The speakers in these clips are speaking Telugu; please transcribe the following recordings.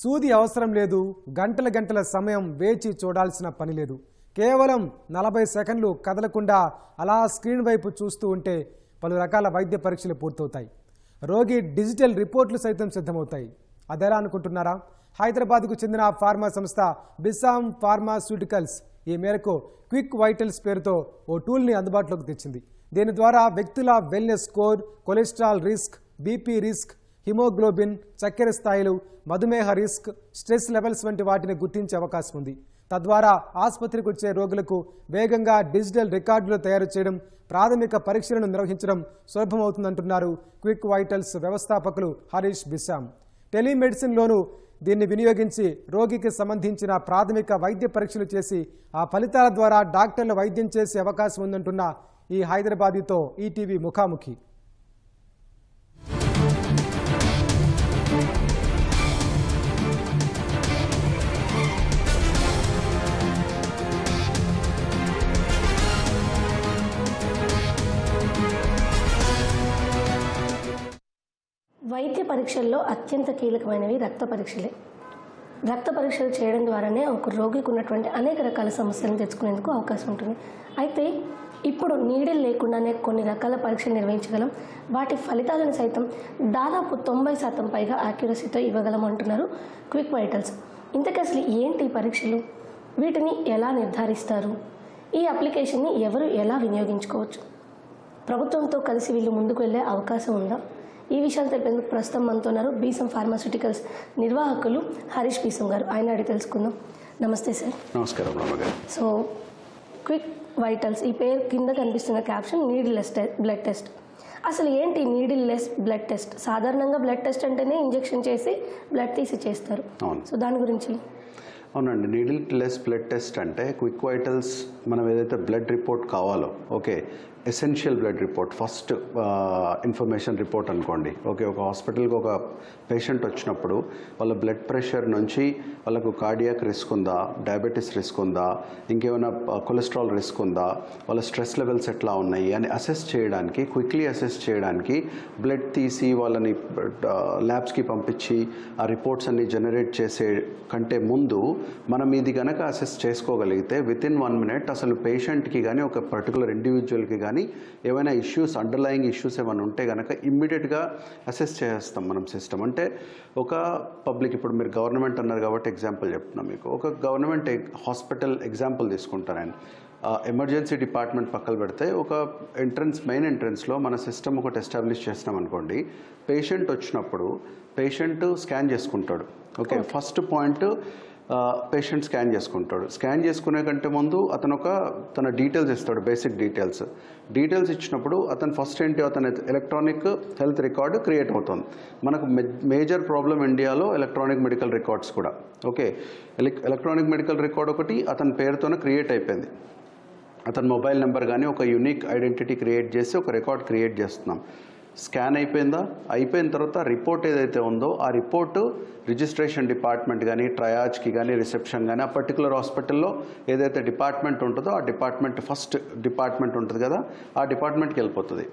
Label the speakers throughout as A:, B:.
A: సూది అవసరం లేదు. గంటల గంటల సమయం వేచి చూడాల్సిన పని లేదు. కేవలం నలభై సెకండ్లు కదలకుండా అలా స్క్రీన్ వైపు చూస్తూ ఉంటే పలు రకాల వైద్య పరీక్షలు పూర్తవుతాయి. రోగి డిజిటల్ రిపోర్ట్లు సైతం సిద్ధమవుతాయి. అదెలా అనుకుంటున్నారా? హైదరాబాద్కు చెందిన ఫార్మా సంస్థ బిసామ్ ఫార్మాస్యూటికల్స్ ఈ మేరకు క్విక్ వైటల్స్ పేరుతో ఓ టూల్ని అందుబాటులోకి తెచ్చింది. దీని ద్వారా వ్యక్తుల wellness score cholesterol risk BP risk hemoglobin చక్కెర స్థాయిలు మధుమేహ రిస్క్ స్ట్రెస్ లెవెల్స్ వంటి వాటిని గుర్తించే అవకాశం ఉంది. తద్వారా ఆసుపత్రికి వచ్చే రోగులకు వేగంగా డిజిటల్ రికార్డులు తయారు చేయడం ప్రాథమిక పరీక్షలను నిర్వహించడం సులభమవుతుందంటున్నారు క్విక్ వైటల్స్ వ్యవస్థాపకులు హరీష్ బిశామ్ టెలిమెడిసిన్లోనూ దీన్ని వినియోగించి రోగికి సంబంధించిన ప్రాథమిక వైద్య పరీక్షలు చేసి ఆ ఫలితాల ద్వారా డాక్టర్లు వైద్యం చేసే అవకాశం ఉందంటున్న ఈ హైదరాబాదీతో ఈటీవీ ముఖాముఖి.
B: వైద్య పరీక్షల్లో అత్యంత కీలకమైనవి రక్త పరీక్షలే. రక్త పరీక్షలు చేయడం ద్వారానే ఒక రోగికి ఉన్నటువంటి అనేక రకాల సమస్యలను తెచ్చుకునేందుకు అవకాశం ఉంటుంది. అయితే ఇప్పుడు నీడిల్ లేకుండానే కొన్ని రకాల పరీక్షలు నిర్వహించగలం. వాటి ఫలితాలను సైతం దాదాపు తొంభై శాతం పైగా యాక్యురసీతో ఇవ్వగలం అంటున్నారు క్విక్ వైటల్స్. ఇంతకీ అసలు ఏంటి పరీక్షలు? వీటిని ఎలా నిర్ధారిస్తారు? ఈ అప్లికేషన్ని ఎవరు ఎలా వినియోగించుకోవచ్చు? ప్రభుత్వంతో కలిసి వీళ్ళు ముందుకు వెళ్ళే అవకాశం ఉందా? ఈ విషయాలు తెలిపేందుకు ప్రస్తుతం మనతో ఉన్నారు బీసం ఫార్మాస్యూటికల్స్ నిర్వాహకులు హరీష్ బీసం గారు. ఆయన అడిగి తెలుసుకుందాం. నమస్తే సార్.
C: నమస్కారం
B: సో క్విక్ వైటల్స్ ఈ పేరు కింద కనిపిస్తున్న caption needle less blood test. అసలు ఏంటి నీడిల్ లెస్ బ్లడ్ టెస్ట్? సాధారణంగా బ్లడ్ టెస్ట్ అంటేనే ఇంజెక్షన్ చేసి బ్లడ్ తీసి చేస్తారు. సో దాని గురించి.
C: అవునండి నీడిల్ లెస్ బ్లడ్ టెస్ట్ అంటే క్విక్ వైటల్స్ మనం ఏదైతే బ్లడ్ రిపోర్ట్ కావాలో okay essential blood report first information report అనుకోండి. ఓకే ఒక హాస్పిటల్కి ఒక పేషెంట్ వచ్చినప్పుడు వాళ్ళ బ్లడ్ ప్రెషర్ నుంచి వాళ్ళకు కార్డియాక్ రిస్క్ ఉందా డయాబెటీస్ రిస్క్ ఉందా ఇంకేమైనా uh, కొలెస్ట్రాల్ రిస్క్ ఉందా వాళ్ళ స్ట్రెస్ లెవెల్స్ ఎట్లా ఉన్నాయి అని అసెస్ చేయడానికి క్విక్లీ అసెస్ చేయడానికి బ్లడ్ తీసి వాళ్ళని uh, ల్యాబ్స్కి పంపించి ఆ రిపోర్ట్స్ అన్ని జనరేట్ చేసే కంటే ముందు మనం ఇది కనుక అసెస్ చేసుకోగలిగితే విత్ ఇన్ వన్ మినిట్ అసలు పేషెంట్కి కానీ ఒక పర్టికులర్ ఇండివిజువల్కి కానీ ఏమైనా ఇష్యూస్ అండర్లయింగ్ ఇష్యూస్ ఏమైనా ఉంటే కనుక ఇమ్మీడియట్గా అసెస్ చేస్తాం మనం సిస్టమ్ అంటే ఒక పబ్లిక్ ఇప్పుడు మీరు గవర్నమెంట్ అన్నారు కాబట్టి ఎగ్జాంపుల్ చెప్తున్నా మీకు. ఒక గవర్నమెంట్ హాస్పిటల్ ఎగ్జాంపుల్ తీసుకుంటాను నేను. ఎమర్జెన్సీ డిపార్ట్మెంట్ పక్కన పెడితే ఒక ఎంట్రన్స్ మెయిన్ ఎంట్రన్స్లో మన సిస్టమ్ ఒకటి ఎస్టాబ్లిష్ చేసినాం అనుకోండి. పేషెంట్ వచ్చినప్పుడు పేషెంట్ స్కాన్ చేసుకుంటాడు. Okay first point patient scan చేసుకుంటాడు. స్కాన్ చేసుకునే కంటే ముందు అతను ఒక తన డీటెయిల్స్ ఇస్తాడు బేసిక్ డీటెయిల్స్ డీటెయిల్స్ ఇచ్చినప్పుడు అతను ఫస్ట్ ఏంటి? అతని ఎలక్ట్రానిక్ హెల్త్ రికార్డు క్రియేట్ అవుతుంది. మనకు మేజర్ ప్రాబ్లం ఇండియాలో ఎలక్ట్రానిక్ మెడికల్ రికార్డ్స్ కూడా. ఓకే ఎలక్ట్రానిక్ మెడికల్ రికార్డ్ ఒకటి అతని పేరుతోనే క్రియేట్ అయిపోయింది. అతని మొబైల్ నెంబర్ కానీ ఒక యూనిక్ ఐడెంటిటీ క్రియేట్ చేసి ఒక రికార్డ్ క్రియేట్ చేస్తున్నాం. స్కాన్ అయిపోయిందా? అయిపోయిన తర్వాత రిపోర్ట్ ఏదైతే ఉందో ఆ రిపోర్టు రిజిస్ట్రేషన్ డిపార్ట్మెంట్ కానీ ట్రయాజ్కి కానీ రిసెప్షన్ కానీ ఆ పర్టికులర్ హాస్పిటల్లో ఏదైతే డిపార్ట్మెంట్ ఉంటుందో ఆ డిపార్ట్మెంట్ ఫస్ట్ డిపార్ట్మెంట్ ఉంటుంది కదా ఆ డిపార్ట్మెంట్కి వెళ్ళిపోతుంది.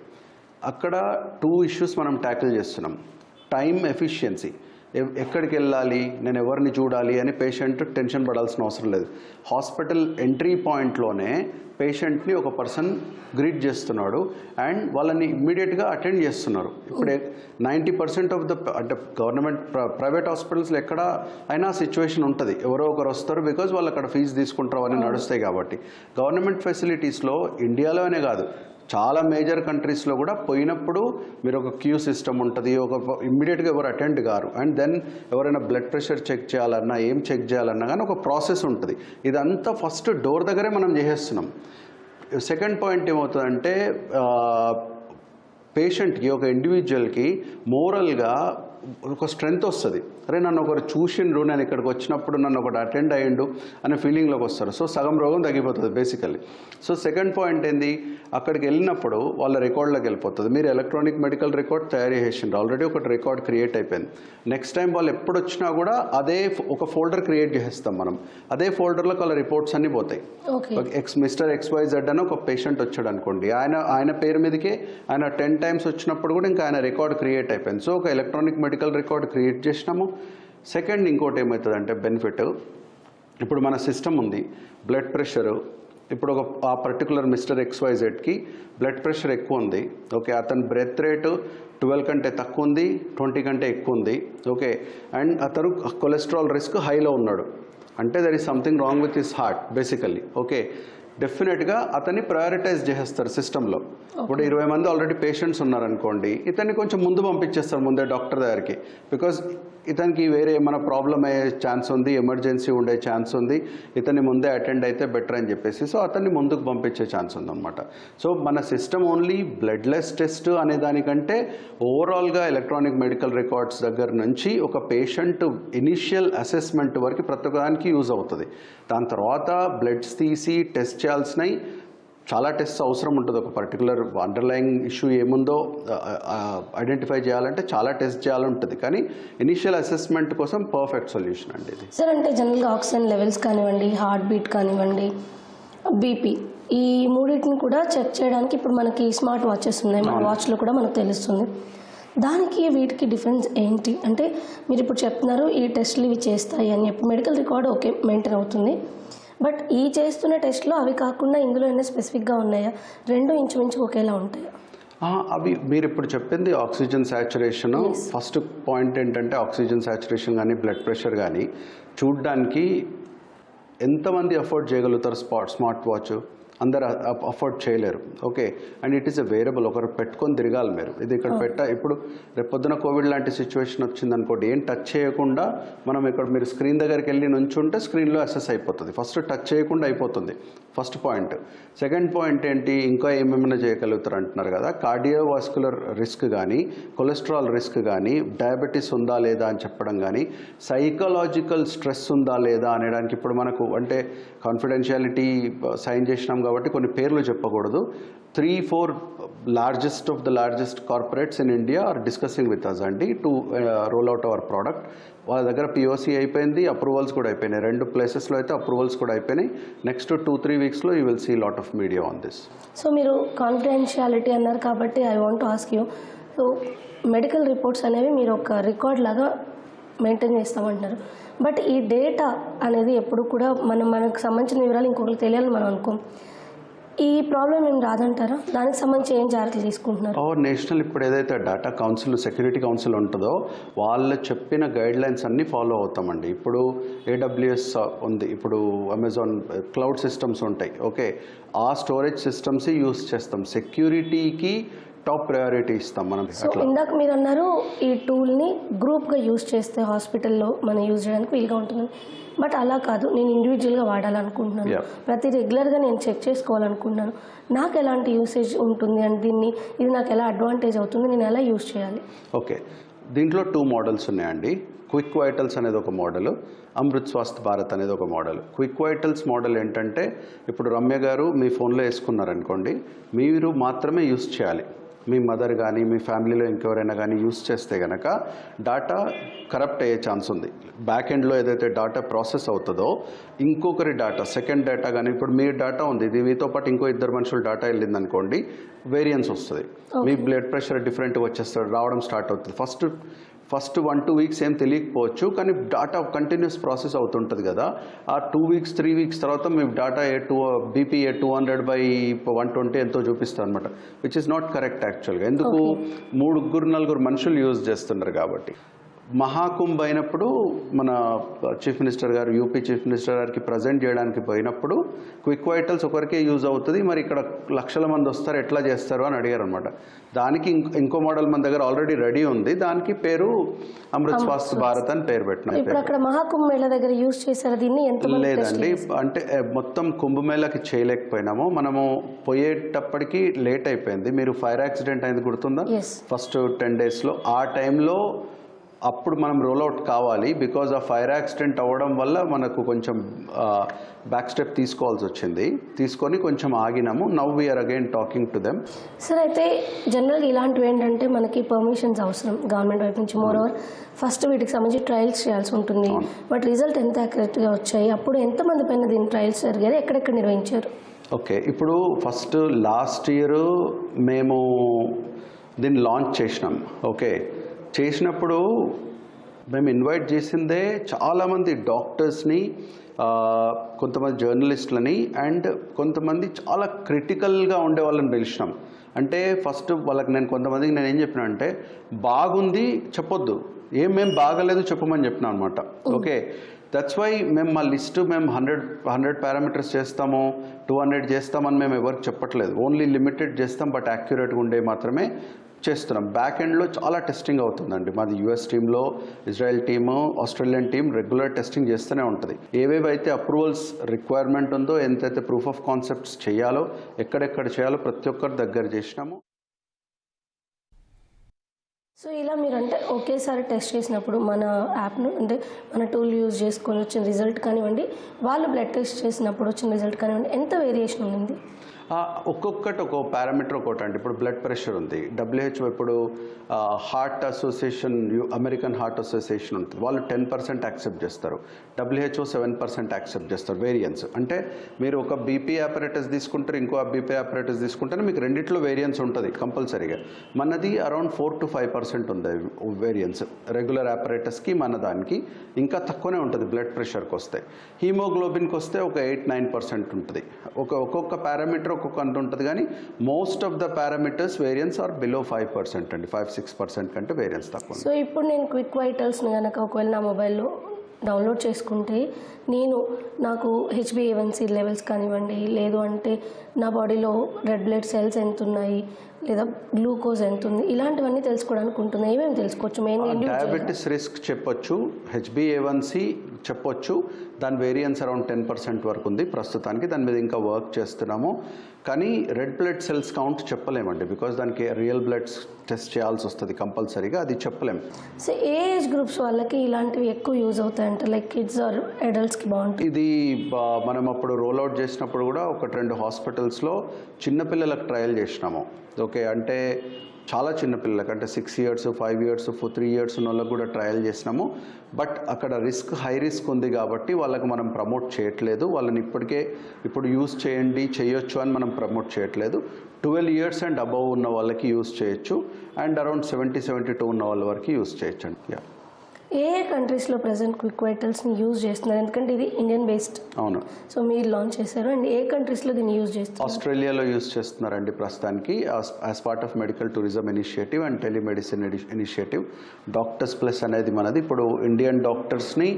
C: అక్కడ టూ ఇష్యూస్ మనం ట్యాకిల్ చేస్తున్నాం. టైం ఎఫిషియన్సీ ఎక్కడికి వెళ్ళాలి? నేను ఎవరిని చూడాలి? అని పేషెంట్ టెన్షన్ పడాల్సిన అవసరం లేదు. హాస్పిటల్ ఎంట్రీ పాయింట్లోనే పేషెంట్ని ఒక పర్సన్ గ్రీట్ చేస్తున్నాడు అండ్ వాళ్ళని ఇమ్మీడియట్గా అటెండ్ చేస్తున్నారు. ఇప్పుడు నైంటీ పర్సెంట్ ఆఫ్ ద అంటే గవర్నమెంట్ ప్రైవేట్ హాస్పిటల్స్లో ఎక్కడ అయినా సిచ్యువేషన్ ఉంటుంది. ఎవరో ఒకరు వస్తారు బికాజ్ వాళ్ళు అక్కడ ఫీజు తీసుకుంటారు అని నడుస్తాయి కాబట్టి. గవర్నమెంట్ ఫెసిలిటీస్లో ఇండియాలోనే కాదు చాలా మేజర్ కంట్రీస్లో కూడా పోయినప్పుడు మీరు ఒక క్యూ సిస్టమ్ ఉంటుంది ఒక ఇమ్మీడియట్గా ఎవరు అటెండ్ కారు. అండ్ దెన్ ఎవరైనా బ్లడ్ ప్రెషర్ చెక్ చేయాలన్నా ఏం చెక్ చేయాలన్నా కానీ ఒక ప్రాసెస్ ఉంటుంది. ఇదంతా ఫస్ట్ డోర్ దగ్గరే మనం చేసేస్తున్నాం. సెకండ్ పాయింట్ ఏమవుతుందంటే పేషెంట్కి ఒక ఇండివిజువల్కి మోరల్గా ఒక స్ట్రెంగ్త్ వస్తుంది. అరే నన్ను ఒకరు చూసిండ్రు నేను ఇక్కడికి వచ్చినప్పుడు నన్ను ఒకటి అటెండ్ అయ్యిండు అనే ఫీలింగ్లోకి వస్తారు. సో సగం రోగం తగ్గిపోతుంది బేసికల్లీ సో సెకండ్ పాయింట్ ఏంది? అక్కడికి వెళ్ళినప్పుడు వాళ్ళ రికార్డులోకి వెళ్ళిపోతుంది. మీరు ఎలక్ట్రానిక్ మెడికల్ రికార్డ్ తయారు చేసిండ్రు. ఆల్రెడీ ఒకటి రికార్డ్ క్రియేట్ అయిపోయింది. నెక్స్ట్ టైం వాళ్ళు ఎప్పుడు వచ్చినా కూడా అదే ఒక ఫోల్డర్ క్రియేట్ చేస్తాం మనం. అదే ఫోల్డర్లో వాళ్ళ రిపోర్ట్స్ అన్నీ పోతాయి. X mister X Y Z అని ఒక పేషెంట్ వచ్చాడు అనుకోండి. ఆయన ఆయన పేరు మీదకే ఆయన టెన్ టైమ్స్ వచ్చినప్పుడు కూడా ఇంకా ఆయన రికార్డ్ క్రియేట్ అయిపోయింది. సో ఒక ఎలక్ట్రానిక్ మెడికల్ రికార్డ్ క్రియేట్ చేసినాము. సెకండ్ ఇంకోటి ఏమవుతుందంటే బెనిఫిట్ ఇప్పుడు మన సిస్టమ్ ఉంది బ్లడ్ ప్రెషరు ఇప్పుడు ఒక ఆ పర్టికులర్ మిస్టర్ ఎక్స్వైజెడ్కి బ్లడ్ ప్రెషర్ ఎక్కువ ఉంది. ఓకే అతని బ్రెత్ రేటు ట్వెల్వ్ కంటే తక్కువ ఉంది ట్వంటీ కంటే ఎక్కువ ఉంది. ఓకే అండ్ అతను కొలెస్ట్రాల్ రిస్క్ హైలో ఉన్నాడు. అంటే there is something wrong with his heart basically okay డెఫినెట్గా అతన్ని ప్రయారిటైజ్ చేసేస్తారు సిస్టంలో ఇప్పుడు ఇరవై మంది ఆల్రెడీ పేషెంట్స్ ఉన్నారనుకోండి ఇతన్ని కొంచెం ముందు పంపించేస్తారు ముందే డాక్టర్ దగ్గరికి. బికాజ్ ఇతనికి వేరే ఏమైనా ప్రాబ్లం అయ్యే ఛాన్స్ ఉంది ఎమర్జెన్సీ ఉండే ఛాన్స్ ఉంది ఇతని ముందే అటెండ్ అయితే బెటర్ అని చెప్పేసి సో అతన్ని ముందుకు పంపించే ఛాన్స్ ఉందన్నమాట. సో మన సిస్టమ్ ఓన్లీ బ్లడ్లెస్ టెస్ట్ అనే దానికంటే ఓవరాల్గా ఎలక్ట్రానిక్ మెడికల్ రికార్డ్స్ దగ్గర నుంచి ఒక పేషెంట్ ఇనిషియల్ అసెస్మెంట్ వరకు ప్రతి ఒక్కదానికి యూజ్ అవుతుంది. దాని తర్వాత బ్లడ్స్ తీసి టెస్ట్ చేయాల్సినవి చాలా టెస్ట్ అవసరం ఉంటుంది. ఒక పర్టికులర్ అండర్లయింగ్ ఇష్యూ ఏముందో ఐడెంటిఫై చేయాలంటే చాలా టెస్ట్ చేయాలంటుంది. కానీ ఇనిషియల్ అసెస్మెంట్ కోసం పర్ఫెక్ట్ సొల్యూషన్ అండి ఇది.
B: సార్ అంటే జనరల్గా ఆక్సిజన్ లెవెల్స్ కానివ్వండి హార్ట్ బీట్ కానివ్వండి బీపీ ఈ మూడింటిని కూడా చెక్ చేయడానికి ఇప్పుడు మనకి స్మార్ట్ వాచెస్ ఉన్నాయి. మన వాచ్లో కూడా మనకు తెలుస్తుంది. దానికి వీటికి డిఫరెన్స్ ఏంటి? అంటే మీరు ఇప్పుడు చెప్తున్నారు ఈ టెస్ట్లు ఇవి చేస్తాయి అని చెప్పి మెడికల్ రికార్డ్ ఓకే మెయింటైన్ అవుతుంది. బట్ ఈ చేస్తున్న టెస్ట్లో అవి కాకుండా ఇందులో ఏమైనా స్పెసిఫిక్గా ఉన్నాయా? రెండు ఇంచుమించు ఒకేలా ఉంటాయా?
C: అవి మీరు ఇప్పుడు చెప్పింది ఆక్సిజన్ సాచురేషన్ ఫస్ట్ పాయింట్ ఏంటంటే ఆక్సిజన్ సాచురేషన్ కానీ బ్లడ్ ప్రెషర్ కానీ చూడ్డానికి ఎంతమంది అఫోర్డ్ చేయగలుగుతారు స్పాట్ స్మార్ట్ వాచ్? అందరు అఫోర్డ్ చేయలేరు. Okay and it is a wearable ఒకరు పెట్టుకొని తిరగాలి మీరు. ఇది ఇక్కడ పెట్ట ఇప్పుడు రేపు పొద్దున కోవిడ్ లాంటి సిచ్యువేషన్ వచ్చింది అనుకోండి ఏం టచ్ చేయకుండా మనం ఇక్కడ మీరు స్క్రీన్ దగ్గరికి వెళ్ళి నుంచుంటే స్క్రీన్లో అసెస్ అయిపోతుంది. ఫస్ట్ టచ్ చేయకుండా అయిపోతుంది. ఫస్ట్ పాయింట్ సెకండ్ పాయింట్ ఏంటి? ఇంకా ఏమేమైనా చేయగలుగుతారు అంటున్నారు కదా? కార్డియోవాస్కులర్ రిస్క్ కానీ కొలెస్ట్రాల్ రిస్క్ కానీ డయాబెటీస్ ఉందా లేదా అని చెప్పడం కానీ సైకలాజికల్ స్ట్రెస్ ఉందా లేదా అనడానికి ఇప్పుడు మనకు అంటే కాన్ఫిడెన్షియాలిటీ సైన్ చేసినాం కాబట్టి కొన్ని పేర్లు చెప్పకూడదు. Three four largest of the largest corporates in India are discussing with us అండి. To roll out our product వాళ్ళ దగ్గర పిఓసి అయిపోయింది అప్రూవల్స్ కూడా అయిపోయినాయి. రెండు ప్లేసెస్లో అయితే అప్రూవల్స్ కూడా అయిపోయినాయి. Next two three వీక్స్లో you will see lot of media on this
B: so మీరు కాన్ఫిడెన్షియాలిటీ అన్నారు కాబట్టి I want ask you so medical reports అనేవి మీరు ఒక రికార్డ్ లాగా మెయింటైన్ చేస్తామంటున్నారు. బట్ ఈ డేటా అనేది ఎప్పుడు కూడా మనం మనకు సంబంధించిన వివరాలు ఇంకొకరికి తెలియాలని మనం అనుకోం. ఈ ప్రాబ్లం ఏం రాదంటారా? దానికి సంబంధించి ఏం జాగ్రత్తలు తీసుకుంటున్నారు?
C: ఓ నేషనల్ ఇప్పుడు ఏదైతే డేటా కౌన్సిల్ సెక్యూరిటీ కౌన్సిల్ ఉంటుందో వాళ్ళు చెప్పిన గైడ్ లైన్స్ అన్నీ ఫాలో అవుతామండి. ఇప్పుడు ఏడబ్ల్యూఎస్ ఉంది. ఇప్పుడు అమెజాన్ క్లౌడ్ సిస్టమ్స్ ఉంటాయి. ఓకే ఆ స్టోరేజ్ సిస్టమ్స్ యూస్ చేస్తాం. సెక్యూరిటీకి టాప్ ప్రయారిటీ ఇస్తాం మనం
B: సో ఇందాక మీరు అన్నారు ఈ టూల్ని గ్రూప్గా యూజ్ చేస్తే హాస్పిటల్లో మనం యూజ్ చేయడానికి వీలుగా ఉంటుంది. బట్ అలా కాదు నేను ఇండివిజువల్గా వాడాలనుకుంటున్నాను. ప్రతి రెగ్యులర్గా నేను చెక్ చేసుకోవాలనుకుంటున్నాను. నాకు ఎలాంటి యూసేజ్ ఉంటుంది అండ్ దీన్ని ఇది నాకు ఎలా అడ్వాంటేజ్ అవుతుంది నేను ఎలా యూజ్ చేయాలి?
C: ఓకే. దీంట్లో టూ మోడల్స్ ఉన్నాయండి. క్విక్ వైటల్స్ అనేది ఒక మోడల్ అమృత్ స్వాస్థ్ భారత్ అనేది ఒక మోడల్ క్విక్ వైటల్స్ మోడల్ ఏంటంటే ఇప్పుడు రమ్య గారు మీ ఫోన్లో వేసుకున్నారనుకోండి మీరు మాత్రమే యూస్ చేయాలి. మీ మదర్ కానీ మీ ఫ్యామిలీలో ఇంకెవరైనా కానీ యూస్ చేస్తే కనుక డాటా కరప్ట్ అయ్యే ఛాన్స్ ఉంది. బ్యాక్ ఎండ్లో ఏదైతే డాటా ప్రాసెస్ అవుతుందో ఇంకొకరి డాటా సెకండ్ డేటా కానీ ఇప్పుడు మీ డేటా ఉంది ఇది మీతో పాటు ఇంకో ఇద్దరు మనుషుల డేటా వెళ్ళింది అనుకోండి వేరియన్స్ వస్తుంది మీ బ్లడ్ ప్రెషర్ డిఫరెంట్గా వచ్చేస్తుంది రావడం స్టార్ట్ అవుతుంది. First first one two weeks ఏం తెలియకపోవచ్చు కానీ డాటా కంటిన్యూస్ ప్రాసెస్ అవుతుంటుంది కదా. ఆ టూ వీక్స్ త్రీ వీక్స్ తర్వాత మీ డాటా ఏ two BP A two hundred by one twenty ఎంతో చూపిస్తుంది అనమాట విచ్ ఇస్ నాట్ కరెక్ట్ యాక్చువల్గా ఎందుకు? మూడుగురు నలుగురు మనుషులు యూజ్ చేస్తున్నారు కాబట్టి. మహాకుంభ్ అయినప్పుడు మన చీఫ్ మినిస్టర్ గారు యూపీ చీఫ్ మినిస్టర్ గారికి ప్రజెంట్ చేయడానికి పోయినప్పుడు క్విక్ వైటల్స్ ఒకరికే యూజ్ అవుతుంది. మరి ఇక్కడ లక్షల మంది వస్తారు ఎట్లా చేస్తారు అని అడిగారు అనమాట దానికి ఇంకో ఇంకో మోడల్ మన దగ్గర ఆల్రెడీ రెడీ ఉంది. దానికి పేరు అమృత్ స్వాస్థ్ భారత్ అని పేరు పెట్టిన
B: దగ్గర యూజ్ చేశారు దీన్ని?
C: లేదండి. అంటే మొత్తం కుంభమేళకి చేయలేకపోయినాము. మనము పోయేటప్పటికి లేట్ అయిపోయింది. మీరు ఫైర్ యాక్సిడెంట్ అయింది గుర్తుందా? ఫస్ట్ టెన్ డేస్లో. ఆ టైంలో అప్పుడు మనం రోల్అవుట్ కావాలి బికాజ్ ఆ ఫైర్ యాక్సిడెంట్ అవ్వడం వల్ల మనకు కొంచెం బ్యాక్ స్టెప్ తీసుకోవాల్సి వచ్చింది. తీసుకొని కొంచెం ఆగినాము. Now we're again talking to them
B: sir అయితే జనరల్గా ఇలాంటివి ఏంటంటే మనకి పర్మిషన్స్ అవసరం గవర్నమెంట్ వైపు నుంచి. మోర్ ఓవర్ ఫస్ట్ వీటికి సంబంధించి ట్రయల్స్ చేయాల్సి ఉంటుంది. బట్ రిజల్ట్ ఎంత యాక్యురేట్గా వచ్చాయి? అప్పుడు ఎంతమంది పైన దీని ట్రయల్స్ జరిగాయి ఎక్కడెక్కడ నిర్వహించారు?
C: ఓకే ఇప్పుడు ఫస్ట్ లాస్ట్ ఇయర్ మేము దీన్ని లాంచ్ చేసినాం. ఓకే చేసినప్పుడు మేము ఇన్వైట్ చేసిందే చాలామంది డాక్టర్స్ని కొంతమంది జర్నలిస్టులని అండ్ కొంతమంది చాలా క్రిటికల్గా ఉండే వాళ్ళని పిలిచినాం. అంటే ఫస్ట్ వాళ్ళకి నేను కొంతమందికి నేను ఏం చెప్పిన అంటే బాగుంది చెప్పొద్దు. ఏం మేము బాగలేదు చెప్పమని చెప్పిన అనమాట ఓకే. దట్స్ వై మేము మా లిస్ట్ మేము హండ్రెడ్ హండ్రెడ్ పారామీటర్స్ చేస్తాము టూ హండ్రెడ్ చేస్తామని మేము ఎవరికి చెప్పట్లేదు. ఓన్లీ లిమిటెడ్ చేస్తాం బట్ యాక్యురేట్గా ఉండే మాత్రమే చేస్తున్నాం. బ్యాక్ ఎండ్లో చాలా టెస్టింగ్ అవుతుందండి. మాది యూఎస్ టీంలో Israel team Australian team regular testing చేస్తూనే ఉంటుంది. ఏవేవైతే అప్రూవల్స్ రిక్వైర్మెంట్ ఉందో ఎంతైతే ప్రూఫ్ ఆఫ్ కాన్సెప్ట్స్ చేయాలో ఎక్కడెక్కడ చేయాలో ప్రతి ఒక్కరి దగ్గర చేసినాము.
B: సో ఇలా మీరు అంటే ఒకేసారి టెస్ట్ చేసినప్పుడు మన యాప్ను అంటే మన టూల్ యూజ్ చేసుకొని వచ్చిన రిజల్ట్ కానివ్వండి వాళ్ళు బ్లడ్ టెస్ట్ చేసినప్పుడు వచ్చిన రిజల్ట్ కానివ్వండి ఎంత వేరియేషన్ ఉంది
C: ఒక్కొక్కటి ఒక పారామీటర్ ఒకటి అండి ఇప్పుడు బ్లడ్ ప్రెషర్ ఉంది. డబ్ల్యూహెచ్ఓ ఇప్పుడు heart association American heart association ఉంటుంది. వాళ్ళు టెన్ పర్సెంట్ యాక్సెప్ట్ చేస్తారు. డబ్ల్యూహెచ్ఓ సెవెన్ పర్సెంట్ యాక్సెప్ట్ చేస్తారు. వేరియన్స్ అంటే మీరు ఒక బీపీ ఆపరేటర్స్ తీసుకుంటారు ఇంకో బీపీ ఆపరేటర్స్ తీసుకుంటారు మీకు రెండిట్లో వేరియన్స్ ఉంటుంది కంపల్సరీగా. మనది around four to five percent ఉంది వేరియన్స్ రెగ్యులర్ ఆపరేటర్స్కి మన దానికి ఇంకా తక్కువనే ఉంటుంది బ్లడ్ ప్రెషర్కి వస్తే హీమోగ్లోబిన్కి వస్తే ఒక ఎయిట్ నైన్ పర్సెంట్ ఉంటుంది. ఒక ఒక్కొక్క పారామీటర్ ఒక్కొక్క అంత ఉంటుంది. కానీ most of the parameters variance are below five percent అండి. ఫైవ్ సిక్స్ పర్సెంట్ కంటే వేరియన్స్ తక్కువ.
B: సో ఇప్పుడు నేను క్విక్ వైటల్స్ని కనుక ఒకవేళ నా మొబైల్లో డౌన్లోడ్ చేసుకుంటే నేను నాకు హెచ్బిఏవన్సీ లెవెల్స్ కానివ్వండి లేదు అంటే నా బాడీలో రెడ్ బ్లడ్ సెల్స్ ఎంత ఉన్నాయి లేదా గ్లూకోజ్ ఎంత ఉంది ఇలాంటివన్నీ తెలుసుకోవడానికి ఉంటుంది. ఏమేమి తెలుసుకోవచ్చు? మెయిన్గా
C: డయాబెటీస్ రిస్క్ చెప్పొచ్చు హెచ్బిఏవన్సి చెప్పొచ్చు దాని వేరియన్స్ అరౌండ్ టెన్ పర్సెంట్ వరకు ఉంది ప్రస్తుతానికి. దాని మీద ఇంకా వర్క్ చేస్తున్నాము. కానీ రెడ్ బ్లడ్ సెల్స్ కౌంట్ చెప్పలేమండి. బికాజ్ దానికి రియల్ బ్లడ్ టెస్ట్ చేయాల్సి వస్తుంది కంపల్సరీగా. అది చెప్పలేం.
B: సో ఏ ఏజ్ గ్రూప్స్ వాళ్ళకి ఇలాంటివి ఎక్కువ యూజ్ అవుతాయంటే. లైక్ కిడ్స్ ఆర్ అడల్ట్స్కి బాగుంటుంది.
C: ఇది మనం అప్పుడు రోల్ అవుట్ చేసినప్పుడు కూడా ఒకటి రెండు హాస్పిటల్స్లో చిన్నపిల్లలకు ట్రయల్ చేసినాము. ఓకే అంటే చాలా చిన్నపిల్లలకు అంటే six years five years three years ఉన్న వాళ్ళకి కూడా ట్రయల్ చేసినాము. బట్ అక్కడ రిస్క్ హై రిస్క్ ఉంది కాబట్టి వాళ్ళకి మనం ప్రమోట్ చేయట్లేదు. వాళ్ళని ఇప్పటికే ఇప్పుడు యూస్ చేయండి చేయొచ్చు అని మనం ప్రమోట్ చేయట్లేదు. ట్వెల్వ్ ఇయర్స్ అండ్ అబవ్ ఉన్న వాళ్ళకి యూస్ చేయొచ్చు. And around seventy seventy two ఉన్న వాళ్ళ వరకు యూస్ చేయొచ్చు అండి. యా
B: ఏ ఏ కంట్రీస్లో ప్రజెంట్ క్విక్ వైటల్స్ని యూజ్ చేస్తున్నారు? ఎందుకంటే ఇది ఇండియన్ బేస్డ్
C: అవును.
B: సో మీరు లాంచ్ చేశారు అండ్ ఏ కంట్రీస్లో దీన్ని యూజ్ చేస్తారు
C: ఆస్ట్రేలియాలో యూస్ చేస్తున్నారండి ప్రస్తుతానికి. As part of medical tourism initiative and telemedicine initiative doctors plus అనేది మనది. ఇప్పుడు ఇండియన్ డాక్టర్స్ని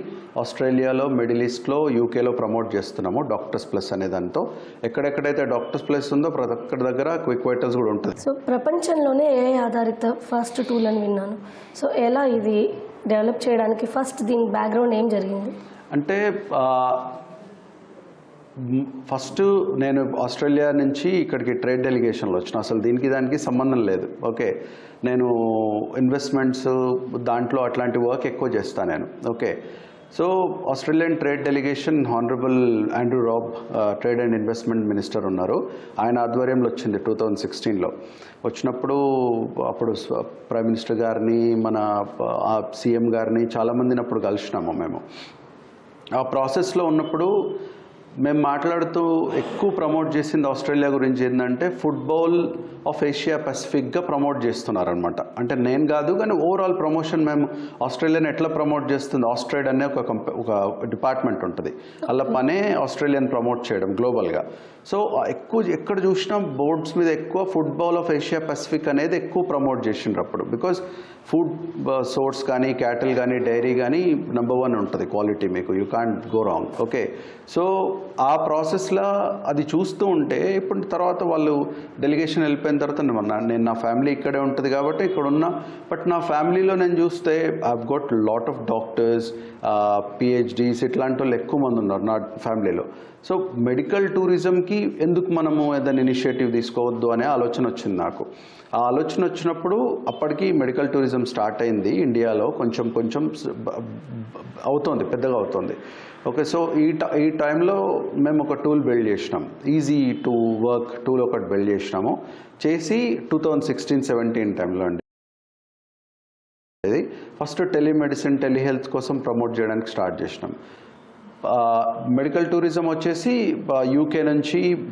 C: ఆస్ట్రేలియాలో మిడిల్ ఈస్ట్లో యూకేలో ప్రమోట్ చేస్తున్నాము డాక్టర్స్ ప్లస్ అనే దాంతో ఎక్కడెక్కడైతే డాక్టర్స్ ప్లస్ ఉందో ప్రతి ఒక్కరి దగ్గర క్విక్ వైటల్స్ కూడా ఉంటుంది.
B: సో ప్రపంచంలోనే ఏఐ ఆధారిత ఫస్ట్ టూల్ అని విన్నాను. సో ఎలా ఇది డెవలప్ చేయడానికి ఫస్ట్ దీని బ్యాక్గ్రౌండ్ ఏం జరిగింది?
C: అంటే ఫస్ట్ నేను ఆస్ట్రేలియా నుంచి ఇక్కడికి ట్రేడ్ డెలిగేషన్లో వచ్చిన. అసలు దీనికి దానికి సంబంధం లేదు. ఓకే. నేను ఇన్వెస్ట్మెంట్స్ దాంట్లో అట్లాంటి వర్క్ ఎక్కువ చేస్తాను నేను. Okay. So Australian trade delegation honourable Andrew Robb trade and investment minister ఉన్నారు. ఆయన ఆధ్వర్యంలో వచ్చింది టూ థౌజండ్ సిక్స్టీన్లో వచ్చినప్పుడు అప్పుడు ప్రైమ్ మినిస్టర్ గారిని మన ఆ, సీఎం గారిని చాలామందిని అప్పుడు కలిసినాము మేము. ఆ ప్రాసెస్లో ఉన్నప్పుడు మేము మాట్లాడుతూ ఎక్కువ ప్రమోట్ చేసింది ఆస్ట్రేలియా గురించి ఏంటంటే ఫుట్బాల్ ఆఫ్ ఏషియా పసిఫిక్గా ప్రమోట్ చేస్తున్నారనమాట అంటే నేను కాదు కానీ ఓవరాల్ ప్రమోషన్ మేము ఆస్ట్రేలియాని ఎట్లా ప్రమోట్ చేస్తుంది? ఆస్ట్రేడ్ అనే ఒక ఒక డిపార్ట్మెంట్ ఉంటుంది. అలా పనే ఆస్ట్రేలియన్ ప్రమోట్ చేయడం గ్లోబల్గా సో ఎక్కువ ఎక్కడ చూసినా బోర్డ్స్ మీద ఎక్కువ ఫుట్బాల్ ఆఫ్ ఏషియా పసిఫిక్ అనేది ఎక్కువ ప్రమోట్ చేసిండ్రు అప్పుడు. బికాజ్ ఫుడ్ సోర్స్ కానీ క్యాటిల్ కానీ డైరీ కానీ నెంబర్ వన్ ఉంటుంది క్వాలిటీ మీకు. You can't go wrong okay so ఆ ప్రాసెస్లో అది చూస్తూ ఉంటే ఇప్పుడు తర్వాత వాళ్ళు డెలిగేషన్ వెళ్ళిపోయిన తర్వాత నేను నా- నేను నా ఫ్యామిలీ ఇక్కడే ఉంటుంది కాబట్టి ఇక్కడ ఉన్నా బట్ నా ఫ్యామిలీలో నేను చూస్తే I got lot of doctors PhDs ఇట్లాంటి వాళ్ళు ఎక్కువ మంది ఉన్నారు నా ఫ్యామిలీలో సో మెడికల్ టూరిజంకి ఎందుకు మనము ఏదైనా ఇనిషియేటివ్ తీసుకోవద్దు అనే ఆలోచన వచ్చింది నాకు. ఆ ఆలోచన వచ్చినప్పుడు అప్పటికి మెడికల్ టూరిజం స్టార్ట్ అయింది ఇండియాలో కొంచెం కొంచెం అవుతోంది పెద్దగా అవుతోంది. ఓకే సో ఈ ఈ టైంలో మేము ఒక టూల్ బిల్డ్ చేసినాం. ఈజీ టు వర్క్ టూల్ ఒకటి బిల్డ్ చేసినాము. చేసి టూ థౌజండ్ సిక్స్టీన్ సెవెంటీన్ టైంలో అండి. ఇది ఫస్ట్ టెలిమెడిసిన్ టెలిహెల్త్ కోసం ప్రమోట్ చేయడానికి స్టార్ట్ చేసినాం. మెడికల్ టూరిజం వచ్చేసి యూకే నుంచి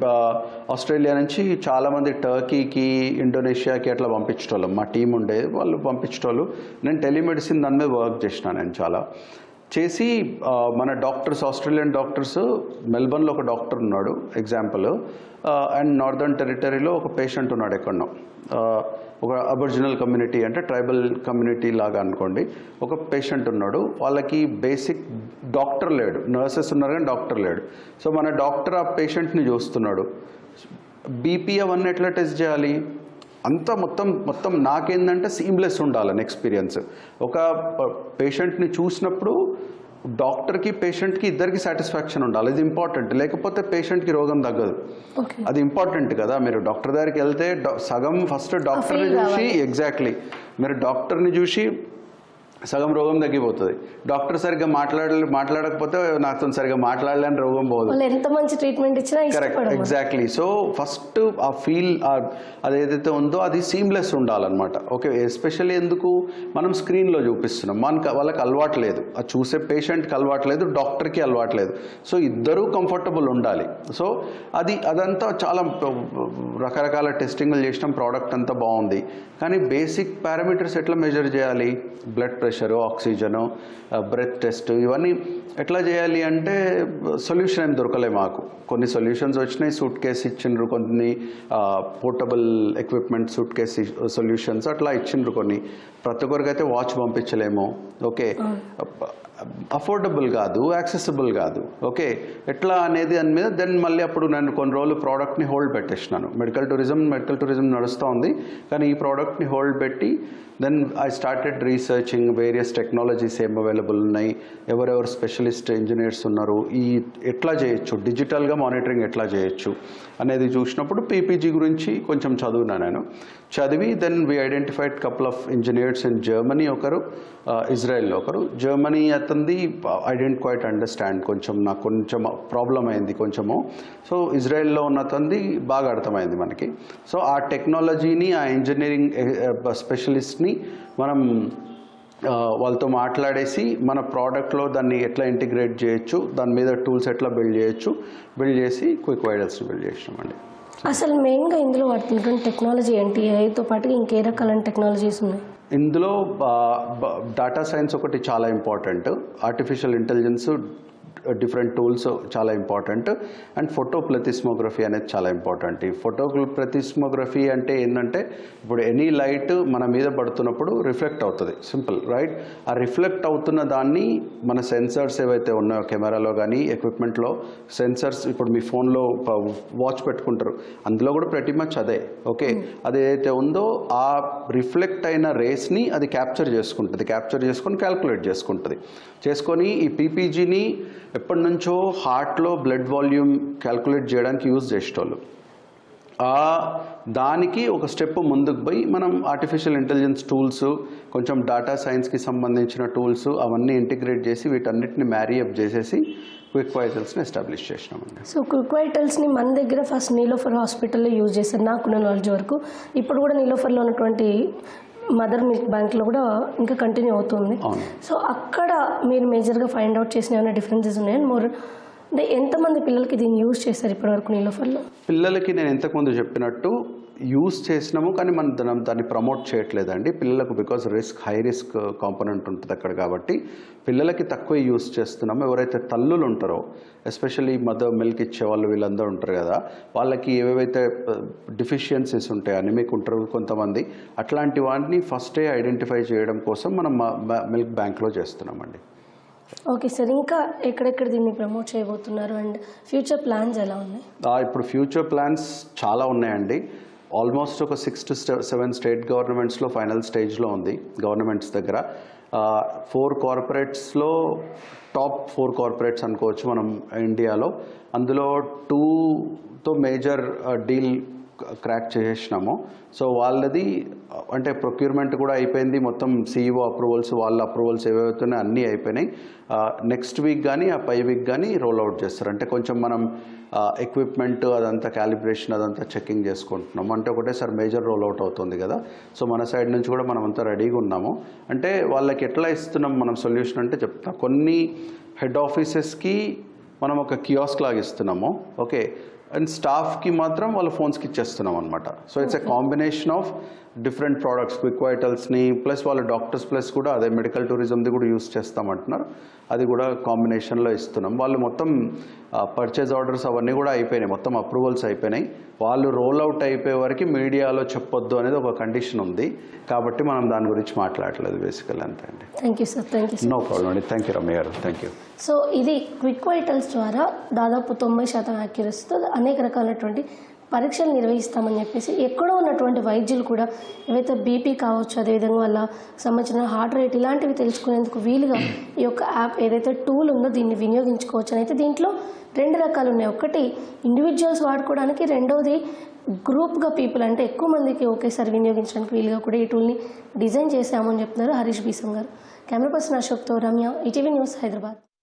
C: ఆస్ట్రేలియా నుంచి చాలామంది టర్కీకి ఇండోనేషియాకి అట్లా పంపించేటోళ్ళం. మా టీం ఉండేది వాళ్ళు పంపించేటోళ్ళు. నేను టెలిమెడిసిన్ దాని మీద వర్క్ చేసిన నేను చాలా. చేసి మన డాక్టర్స్ ఆస్ట్రేలియన్ డాక్టర్స్ మెల్బర్న్లో ఒక డాక్టర్ ఉన్నాడు ఎగ్జాంపుల్ అండ్ నార్దర్న్ టెరిటరీలో ఒక పేషెంట్ ఉన్నాడు ఎక్కడో ఒక అబర్జినల్ కమ్యూనిటీ అంటే ట్రైబల్ కమ్యూనిటీ లాగా అనుకోండి. ఒక పేషెంట్ ఉన్నాడు వాళ్ళకి బేసిక్ డాక్టర్ లేడు. నర్సెస్ ఉన్నారు కానీ డాక్టర్ లేడు. సో మన డాక్టర్ ఆ పేషెంట్ని చూస్తున్నాడు. బీపీ అవన్నీ ఎట్లా టెస్ట్ చేయాలి? అంతా మొత్తం మొత్తం నాకేందంటే సీమ్లెస్ ఉండాలని ఎక్స్పీరియన్స్ ఒక పేషెంట్ని చూసినప్పుడు డాక్టర్కి పేషెంట్కి ఇద్దరికి సాటిస్ఫాక్షన్ ఉండాలి. ఇది ఇంపార్టెంట్. లేకపోతే పేషెంట్కి రోగం తగ్గదు. అది ఇంపార్టెంట్ కదా. మీరు డాక్టర్ దగ్గరికి వెళ్తే సగం ఫస్ట్ డాక్టర్ని చూసి ఎగ్జాక్ట్లీ. మీరు డాక్టర్ని చూసి సగం రోగం తగ్గిపోతుంది. డాక్టర్ సరిగ్గా మాట్లాడ మాట్లాడకపోతే నాతో సరిగ్గా మాట్లాడలేని రోగం పోదు.
B: ఎంత మంచి ట్రీట్మెంట్ ఇచ్చినా
C: కరెక్ట్ ఎగ్జాక్ట్లీ సో ఫస్ట్ ఆ ఫీల్ అదేదైతే ఉందో అది సీమ్లెస్ ఉండాలన్నమాట. ఓకే ఎస్పెషల్లీ ఎందుకు? మనం స్క్రీన్లో చూపిస్తున్నాం. మనకు వాళ్ళకి అలవాటు లేదు. అది చూసే పేషెంట్కి అలవాటు లేదు డాక్టర్కి అలవాటు లేదు. సో ఇద్దరూ కంఫర్టబుల్ ఉండాలి. సో అది అదంతా చాలా రకరకాల టెస్టింగ్లు చేసినాం ప్రోడక్ట్ అంతా బాగుంది. కానీ బేసిక్ పారామీటర్స్ ఎట్లా మెజర్ చేయాలి? Blood pressure oxygen breath test ఇవన్నీ ఎట్లా చేయాలి అంటే సొల్యూషన్ ఏం దొరకలే మాకు. కొన్ని సొల్యూషన్స్ వచ్చినాయి సూట్ కేస్ ఇచ్చిండ్రు కొన్ని portable equipment suitcase solutions అట్లా ఇచ్చిండ్రు కొన్ని. ప్రతి ఒక్కరికి అయితే వాచ్ పంపించలేము. ఓకే అఫోర్డబుల్ కాదు యాక్సెసిబుల్ కాదు. ఓకే? ఎట్లా అనేది దాని మీద దెన్ మళ్ళీ అప్పుడు నేను కొన్ని రోజులు ప్రోడక్ట్ని హోల్డ్ పెట్టేసినాను. మెడికల్ టూరిజం మెడికల్ టూరిజం నడుస్తూ ఉంది. కానీ ఈ ప్రోడక్ట్ని హోల్డ్ పెట్టి then I started researching various technologies ఏం అవైలబుల్ ఉన్నాయి ఎవరెవరు స్పెషలిస్ట్ ఇంజనీర్స్ ఉన్నారు ఈ ఎట్లా చేయొచ్చు డిజిటల్గా మానిటరింగ్ ఎట్లా చేయొచ్చు అనేది చూసినప్పుడు పీపీజీ గురించి కొంచెం చదివినా నేను. చదివి then we identified couple of engineers in Germany ఒకరు uh, ఇజ్రాయెల్లో ఒకరు. జర్మనీ అతనిది ఐ డెంట్ క్వైట్ అండర్స్టాండ్ కొంచెం నాకు కొంచెం ప్రాబ్లం అయింది కొంచెము. సో ఇజ్రాయెల్లో ఉన్న బాగా అర్థమైంది మనకి. సో ఆ టెక్నాలజీని ఆ ఇంజనీరింగ్ స్పెషలిస్ట్ని eh, eh, మనం వాళ్ళతో మాట్లాడేసి మన ప్రోడక్ట్లో దాన్ని ఎట్లా ఇంటిగ్రేట్ చేయొచ్చు దాని మీద టూల్స్ ఎట్లా బిల్డ్ చేయొచ్చు బిల్డ్ చేసి క్విక్ వైడల్స్ని బిల్డ్ చేసినామండి.
B: అసలు మెయిన్గా ఇందులో వాడుతున్నటువంటి టెక్నాలజీ ఏంటి? ఏఐతో పాటు ఇంకే రకాలైన టెక్నాలజీస్ ఉన్నాయి.
C: ఇందులో డాటా సైన్స్ ఒకటి చాలా important artificial intelligence different tools చాలా ఇంపార్టెంట్ అండ్ ఫోటో ప్లతిస్మోగ్రఫీ అనేది చాలా ఇంపార్టెంట్ ఈ ఫోటో ప్లతిస్మోగ్రఫీ అంటే ఏంటంటే ఇప్పుడు ఎనీ లైట్ మన మీద పడుతున్నప్పుడు రిఫ్లెక్ట్ అవుతుంది. సింపుల్ రైట్ ఆ రిఫ్లెక్ట్ అవుతున్న దాన్ని మన సెన్సర్స్ ఏవైతే ఉన్నాయో కెమెరాలో కానీ ఎక్విప్మెంట్లో సెన్సర్స్ ఇప్పుడు మీ ఫోన్లో వాచ్ పెట్టుకుంటారు. అందులో కూడా ప్రతి మచ్ అదే ఓకే అది ఏదైతే ఉందో ఆ రిఫ్లెక్ట్ అయిన రేస్ని అది క్యాప్చర్ చేసుకుంటుంది. క్యాప్చర్ చేసుకొని క్యాల్కులేట్ చేసుకుంటుంది. చేసుకొని ఈ పీపీజీని ఎప్పటి నుంచో హార్ట్లో బ్లడ్ వాల్యూమ్ క్యాల్కులేట్ చేయడానికి యూజ్ చేసేటోళ్ళు. ఆ దానికి ఒక స్టెప్ ముందుకు పోయి మనం ఆర్టిఫిషియల్ ఇంటెలిజెన్స్ టూల్స్ కొంచెం డేటా సైన్స్కి సంబంధించిన టూల్స్ అవన్నీ ఇంటిగ్రేట్ చేసి వీటన్నిటిని మ్యారీ అప్ చేసేసి క్విక్ వైటల్స్ని ఎస్టాబ్లిష్ చేసినామండి
B: సో క్విక్ వైటల్స్ని మన దగ్గర ఫస్ట్ నీలోఫర్ హాస్పిటల్లో యూజ్ చేశారు. నాకున్న నాలెడ్జ్ వరకు. ఇప్పుడు కూడా నీలోఫర్లో ఉన్నటువంటి మదర్ మిల్క్ బ్యాంక్లో కూడా ఇంకా కంటిన్యూ అవుతుంది. సో అక్కడ మీరు మేజర్గా ఫైండ్ అవుట్ చేసిన ఏమైనా డిఫరెన్సెస్ ఉన్నాయని మోర్ అంటే ఎంతమంది పిల్లలకి దీన్ని యూజ్ చేశారు ఇప్పటివరకు నీలోఫర్లో
C: పిల్లలకి నేను ఇంతకుముందు చెప్పినట్టు యూస్ చేసినాము కానీ మనం దాన్ని దాన్ని ప్రమోట్ చేయట్లేదండి. పిల్లలకు because risk high risk component ఉంటుంది అక్కడ కాబట్టి పిల్లలకి తక్కువ యూస్ చేస్తున్నాము. ఎవరైతే తల్లులు ఉంటారో ఎస్పెషల్లీ మదర్ మిల్క్ ఇచ్చే వాళ్ళు వీళ్ళందరూ ఉంటారు కదా వాళ్ళకి ఏవేవైతే డిఫిషియన్సీస్ ఉంటాయి అనిమిక్ ఉంటారు కొంతమంది అట్లాంటి వాటిని ఫస్టే ఐడెంటిఫై చేయడం కోసం మనం మిల్క్ బ్యాంక్లో చేస్తున్నామండి.
B: ఓకే సార్ ఇంకా ఎక్కడెక్కడ దీన్ని ప్రమోట్ చేయబోతున్నారు? అండ్ ఫ్యూచర్ ప్లాన్స్ ఎలా ఉన్నాయి?
C: ఇప్పుడు ఫ్యూచర్ ప్లాన్స్ చాలా ఉన్నాయండి. ఆల్మోస్ట్ ఒక సిక్స్ టు సెవెన్ స్టేట్ గవర్నమెంట్స్లో ఫైనల్ స్టేజ్లో ఉంది గవర్నమెంట్స్ దగ్గర. ఫోర్ కార్పొరేట్స్లో టాప్ ఫోర్ కార్పొరేట్స్ అనుకోవచ్చు మనం ఇండియాలో. అందులో టూతో మేజర్ డీల్ క్రాక్ చేసేసినాము. సో వాళ్ళది అంటే ప్రొక్యూర్మెంట్ కూడా అయిపోయింది. మొత్తం సీఈఓ అప్రూవల్స్ వాళ్ళ అప్రూవల్స్ ఏవైతున్నాయి అన్నీ అయిపోయినాయి. నెక్స్ట్ వీక్ కానీ ఆ పై వీక్ కానీ రోల్ అవుట్ చేస్తారు. అంటే కొంచెం మనం ఎక్విప్మెంట్ అదంతా క్యాలిబ్రేషన్ అదంతా చెకింగ్ చేసుకుంటున్నాం అంటే ఒకటేసారి మేజర్ రోల్ అవుట్ అవుతుంది కదా. సో మన సైడ్ నుంచి కూడా మనం అంతా రెడీగా ఉన్నాము. అంటే వాళ్ళకి ఎట్లా ఇస్తున్నాం మనం సొల్యూషన్ అంటే చెప్తా. కొన్ని హెడ్ ఆఫీసెస్కి మనం ఒక కియాస్క్ లాగా ఇస్తున్నాము. ఓకే అండ్ స్టాఫ్కి మాత్రం వాళ్ళ ఫోన్స్కి ఇచ్చేస్తున్నాం అనమాట so it's a combination of different products quick వైటల్స్ని plus వాళ్ళ డాక్టర్స్ ప్లస్ కూడా అదే మెడికల్ టూరిజంది కూడా యూస్ చేస్తామంటున్నారు. అది కూడా కాంబినేషన్లో ఇస్తున్నాం. వాళ్ళు మొత్తం పర్చేజ్ ఆర్డర్స్ అవన్నీ కూడా అయిపోయినాయి. మొత్తం అప్రూవల్స్ అయిపోయినాయి. వాళ్ళు రోల్ అవుట్ అయిపోయే వరకు మీడియాలో చెప్పొద్దు అనేది ఒక కండిషన్ ఉంది. కాబట్టి మనం దాని గురించి మాట్లాడలేదు బేసికల్ అంతే అండి.
B: Thank you sir thank you
C: no problem అండి. థ్యాంక్ యూ రమ్య గారు. థ్యాంక్ యూ
B: సో ఇది క్విక్ వైటల్స్ ద్వారా దాదాపు తొంభై శాతం యాక్యురసీతో అనేక రకాలైనటువంటి పరీక్షలు నిర్వహిస్తామని చెప్పేసి ఎక్కడో ఉన్నటువంటి వైద్యులు కూడా ఏవైతే బీపీ కావచ్చు అదేవిధంగా వాళ్ళ సంబంధించిన హార్ట్ రేట్ ఇలాంటివి తెలుసుకునేందుకు వీలుగా ఈ యొక్క యాప్ ఏదైతే టూల్ ఉందో దీన్ని వినియోగించుకోవచ్చు అని అయితే దీంట్లో రెండు రకాలు ఉన్నాయి. ఒకటి ఇండివిజువల్స్ వాడుకోవడానికి రెండవది గ్రూప్గా పీపుల్ అంటే ఎక్కువ మందికి ఒకేసారి వినియోగించడానికి వీలుగా కూడా ఈ టూల్ని డిజైన్ చేశామని చెప్తున్నారు హరీష్ బీసం గారు. కెమెరా పర్సన్ అశోక్తో రమ్య ఈటీవీ న్యూస్ హైదరాబాద్.